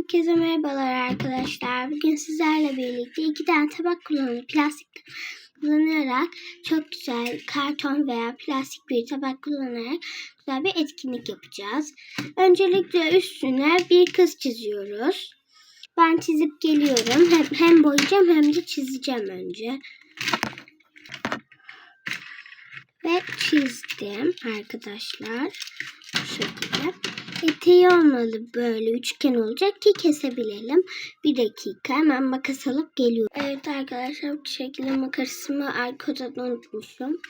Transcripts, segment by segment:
Herkese merhabalar arkadaşlar. Bugün sizlerle birlikte iki tane tabak kullanıp plastik kullanarak çok güzel karton veya plastik bir tabak kullanarak güzel bir etkinlik yapacağız. Öncelikle üstüne bir kız çiziyoruz. Ben çizip geliyorum. Hem, hem boyayacağım hem de çizeceğim önce. Ve çizdim arkadaşlar. Bu şekilde. Eteği olmalı böyle üçgen olacak ki kesebilelim. Bir dakika hemen makas alıp geliyorum. Evet arkadaşlar bu şekilde makasımı arkada unutmuşum.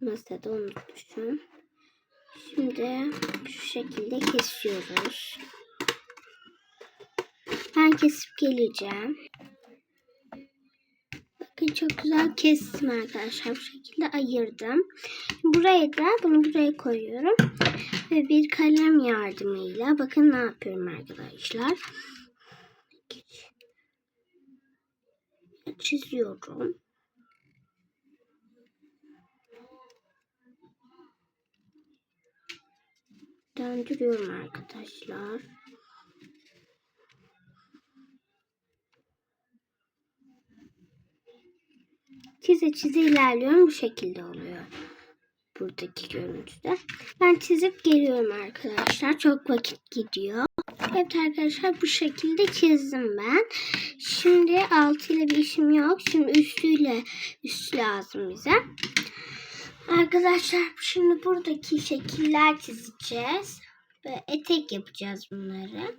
Masada unutmuşum. Şimdi şu şekilde kesiyoruz. Ben kesip geleceğim. Bakın çok güzel kestim arkadaşlar. Bu şekilde ayırdım. Buraya da bunu buraya koyuyorum. Ve bir kalem yardımıyla bakın ne yapıyorum arkadaşlar. Çiziyorum. Döndürüyorum arkadaşlar. Çize çize ilerliyorum. Bu şekilde oluyor. Buradaki görüntüde. Ben çizip geliyorum arkadaşlar. Çok vakit gidiyor. Evet arkadaşlar bu şekilde çizdim ben. Şimdi altıyla bir işim yok. Şimdi üstüyle üstü lazım bize. Arkadaşlar şimdi buradaki şekiller çizeceğiz. Ve etek yapacağız bunları.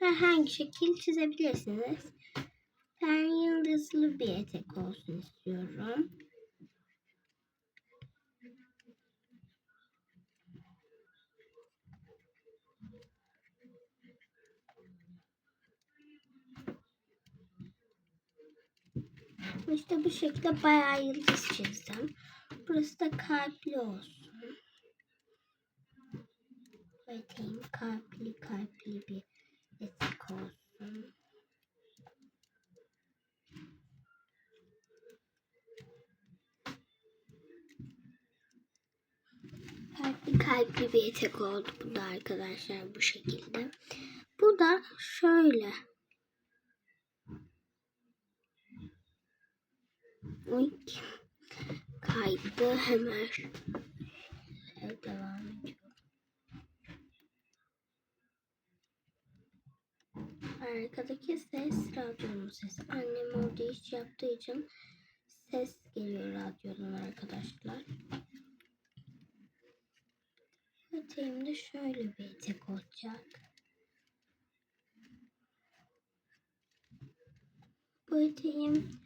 Herhangi şekil çizebilirsiniz. Ben yıldızlı bir etek olsun istiyorum. İşte bu şekilde bayağı yıldız çizdim. Burası da kalpli olsun. Eteğim kalpli kalpli bir etek olsun. Kalpli bir etek oldu bu da arkadaşlar bu şekilde. Bu da şöyle. Oy. Kaydı hemen. Evet, devam ediyorum. Arkadaki ses radyonun sesi. Annem orada iş yaptığı için ses geliyor radyodan arkadaşlar. Eteğimde şöyle bir etek olacak. Bu eteğim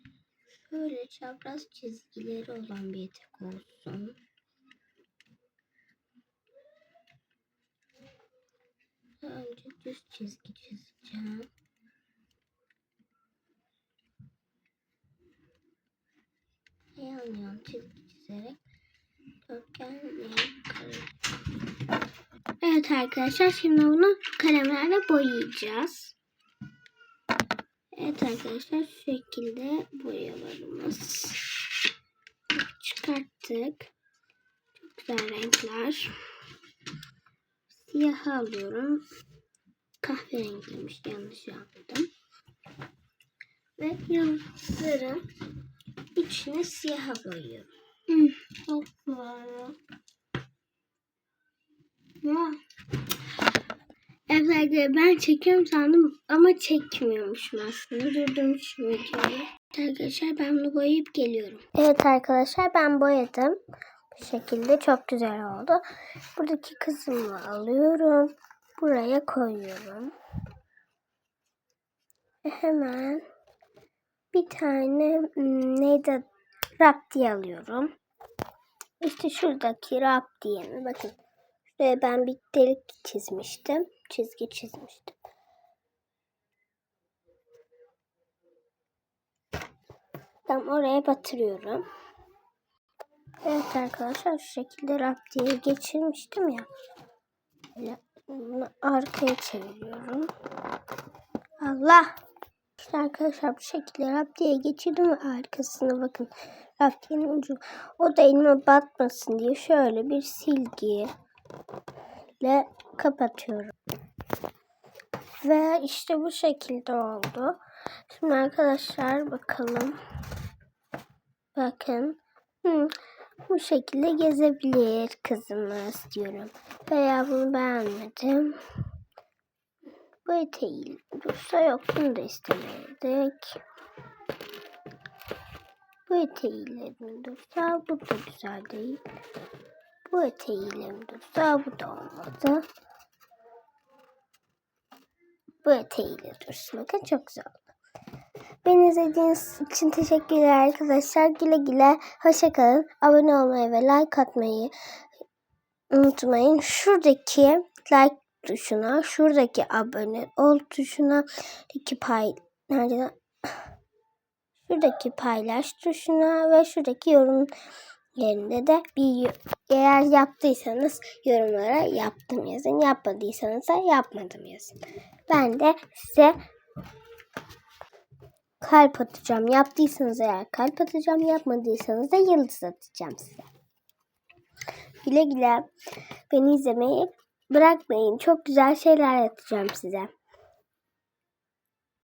şöyle çapraz çizgileri olan bir etek olsun. Önce düz çizgi çizeceğim. Yan yan çizgi çizerek dörtgen kare. Evet arkadaşlar şimdi bunu kalemlerle boyayacağız. Evet arkadaşlar şu şekilde boyalarımız çıkarttık. Çok güzel renkler. Siyah alıyorum. Kahverengiymiş yanlış yaptım. Ve yıldızların içine siyah boyuyorum. Hmm, çok güzel. Ya. Evet arkadaşlar ben çekiyorum sandım ama çekmiyormuşum aslında. Durdum şu videoyu. Arkadaşlar ben bunu boyayıp geliyorum. Evet arkadaşlar ben boyadım. Bu şekilde çok güzel oldu. Buradaki kısmını alıyorum. Buraya koyuyorum. Ve hemen bir tane hmm, neydi rap diye alıyorum. İşte şuradaki rap diyemi bakın. Şuraya ben bir delik çizmiştim. Çizgi çizmiştim. Tam oraya batırıyorum. Evet arkadaşlar şu şekilde rap diye geçirmiştim ya. Bunu arkaya çeviriyorum. Allah! İşte arkadaşlar bu şekilde rap diye geçirdim ve arkasına bakın. Rap diyenin ucu. O da elime batmasın diye şöyle bir silgi ile kapatıyorum. Ve işte bu şekilde oldu. Şimdi arkadaşlar bakalım. Bakın. Hı, bu şekilde gezebilir kızımız diyorum. Veya bunu beğenmedim. Bu eteği dursa yok bunu da istemedik. Bu eteğiyle dursa bu da güzel değil. Bu eteğiyle mi dursa bu da olmadı. Bu eteğiyle dursun. Bakın çok güzel oldu. Beni izlediğiniz için teşekkürler arkadaşlar. Güle güle. Hoşçakalın. Abone olmayı ve like atmayı unutmayın. Şuradaki like tuşuna, şuradaki abone ol tuşuna, şuradaki pay, nerede? Şuradaki paylaş tuşuna ve şuradaki yorum yerinde de bir eğer yaptıysanız yorumlara yaptım yazın. Yapmadıysanız da yapmadım yazın. Ben de size kalp atacağım. Yaptıysanız eğer kalp atacağım. Yapmadıysanız da yıldız atacağım size. Güle güle. Beni izlemeyi bırakmayın. Çok güzel şeyler atacağım size.